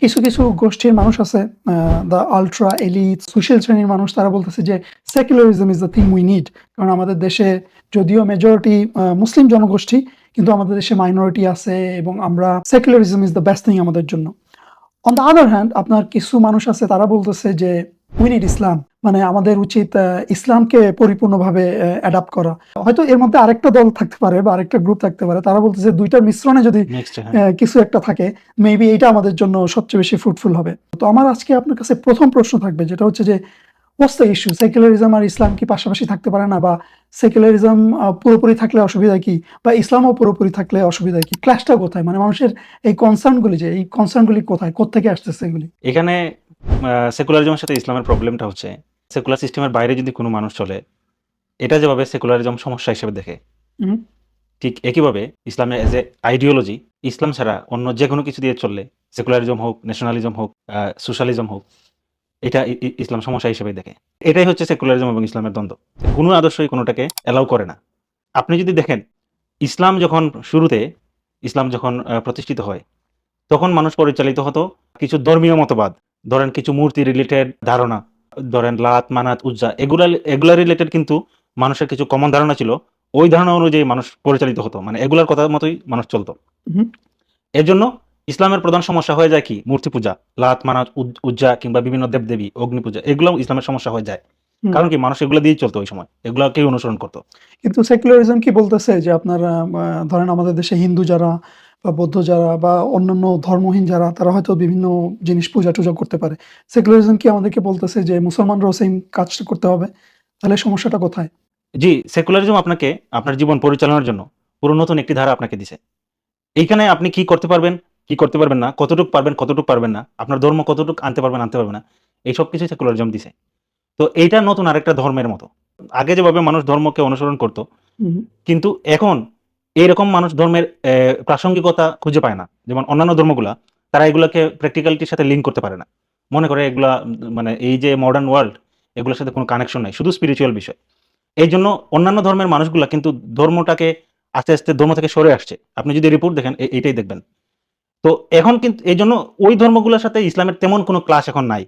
কিছু কিছু গোষ্ঠীর মানুষ আছে দ্য আলট্রা এলিট সোশ্যাল শ্রেণির মানুষ, তারা বলতেছে যে secularism is the thing we need কারণ আমাদের দেশে যদিও মেজরিটি মুসলিম জনগোষ্ঠী, কিন্তু আমাদের দেশে মাইনরিটি আছে এবং আমরা secularism is the best thing আমাদের জন্য। অন দ্য আদার হ্যান্ড আপনার কিছু মানুষ আছে, তারা বলতেছে যে উই নিড ইসলাম মানে আমাদের উচিত ইসলামকে পরিপূর্ণভাবে অ্যাডাপ্ট করা। হয়তো এর মধ্যে আরেকটা দল থাকতে পারে বা আরেকটা গ্রুপ থাকতে পারে। তারা বলতেছে দুইটার মিশ্রণে যদি হ্যাঁ। কিছু একটা থাকে মেবি এটা আমাদের জন্য সবচেয়ে বেশি ফ্রুটফুল হবে। তো আমার আজকে আপনার কাছে প্রথম প্রশ্ন থাকবে যেটা হচ্ছে যে হোয়াটস দ্য ইস্যু সেকুলারিজম আর ইসলাম কি পাশাপাশি থাকতে পারে না? বা সেকুলারিজম পুরোপুরি থাকলে অসুবিধা কি? বা ইসলামও পুরোপুরি থাকলে অসুবিধা কি? ক্লাসটা কোথায়? মানে মানুষের এই কনসার্নগুলি যে এই কনসার্নগুলি কোথায়? কোথেকে আসতেছে এগুলি? এখানে সেকুলারিজমের সাথে ইসলামের প্রবলেমটা হচ্ছে সেকুলার সিস্টেমের বাইরে যদি কোনো মানুষ চলে এটা যেভাবে সেকুলারিজম সমস্যা হিসেবে দেখে ঠিক একইভাবে ইসলামের এজ এ আইডিওলজি ইসলাম ছাড়া অন্য যে কোনো কিছু দিয়ে চললে সেকুলারিজম হোক ন্যাশনালিজম হোক সোশ্যালিজম হোক এটা ইসলাম সমস্যা হিসেবে দেখে। এটাই হচ্ছে সেকুলারিজম এবং ইসলামের দ্বন্দ্ব। কোনো আদর্শই কোনোটাকে অ্যালাউ করে না। আপনি যদি দেখেন ইসলাম যখন শুরুতে ইসলাম যখন প্রতিষ্ঠিত হয় তখন মানুষ পরিচালিত হতো কিছু ধর্মীয় মতবাদ ধরেন কিছু মূর্তি রিলেটেড ধারণা ধরেন লাত মানাত উজ্জা এগুলা এগুলা রিলেটেড কিন্তু মানুষের কিছু কমন ধারণা ছিল ওই ধারণা অনুযায়ী মানুষ পরিচালিত হতো মানে এগুলার কথা মতোই মানুষ চলতো। জন্য ইসলামের প্রধান সমস্যা হয়ে যায় কি? মূর্তি পূজা লাত মানাত উজ্জা কিংবা বিভিন্ন দেবদেবী অগ্নি পূজা এগুলো ইসলামের সমস্যা হয়ে যায়। কারণ কি? মানুষ এগুলো দিয়েই চলতো ওই সময় এগুলো কেউ অনুসরণ করতো। কিন্তু সেকুলারিজম কি বলতেছে? যে আপনার ধরেন আমাদের দেশে হিন্দু যারা বা বৌদ্ধ যারা বা অন্যান্য ধর্মহীন যারা তারা হয়তো বিভিন্ন জিনিস পূজা টুজা করতে পারে। সেকুলারিজম কি আমাদেরকে বলতেছে যে মুসলমানরাও সেম কাজটা করতে হবে? তাহলে সমস্যাটা কোথায়? জি সেকুলারিজম আপনাকে আপনার জীবন পরিচালনার জন্য পুরো নতুন একটি ধারা আপনাকে দিছে। এইখানে আপনি কি করতে পারবেন কি করতে পারবেন না কতটুকু পারবেন কতটুকু পারবেন না আপনার ধর্ম কতটুকু আনতে পারবেন আনতে পারবেন না এই সব কিছুই সেকুলারিজম দিছে। তো এইটা নতুন আরেকটা ধর্মের মতো। আগে যেভাবে মানুষ ধর্মকে অনুসরণ করত কিন্তু এখন এইরকম মানুষ ধর্মের প্রাসঙ্গিকতা খুঁজে পায় না। যেমন অন্যান্য ধর্মগুলা, তারা এগুলাকে প্র্যাকটিক্যালিটির সাথে লিঙ্ক করতে পারে না। মনে করে এগুলা মানে এই যে মডার্ন ওয়ার্ল্ড এগুলোর সাথে কোনো কানেকশন নাই, শুধু স্পিরিচুয়াল বিষয়। এই জন্য অন্যান্য ধর্মের মানুষগুলা কিন্তু ধর্মটাকে আস্তে আস্তে ধর্ম থেকে সরে আসছে। আপনি যদি রিপোর্ট দেখেন এইটাই দেখবেন। তো এখন কিন্তু এই জন্য ওই ধর্মগুলোর সাথে ইসলামের তেমন কোনো ক্লাস এখন নাই।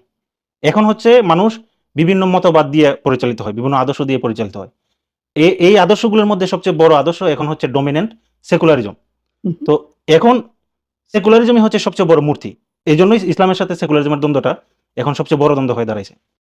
এখন হচ্ছে মানুষ বিভিন্ন মতবাদ দিয়ে পরিচালিত হয়, বিভিন্ন আদর্শ দিয়ে পরিচালিত হয়। এই এই আদর্শগুলোর মধ্যে সবচেয়ে বড় আদর্শ এখন হচ্ছে ডমিনেন্ট সেকুলারিজম তো এখন সেকুলারিজমই হচ্ছে সবচেয়ে বড় মূর্তি। এই জন্যই ইসলামের সাথে সেকুলারিজমের দ্বন্দ্বটা এখন সবচেয়ে বড় দ্বন্দ্ব হয়ে দাঁড়াইছে।